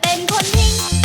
เป็นคนทิ้ง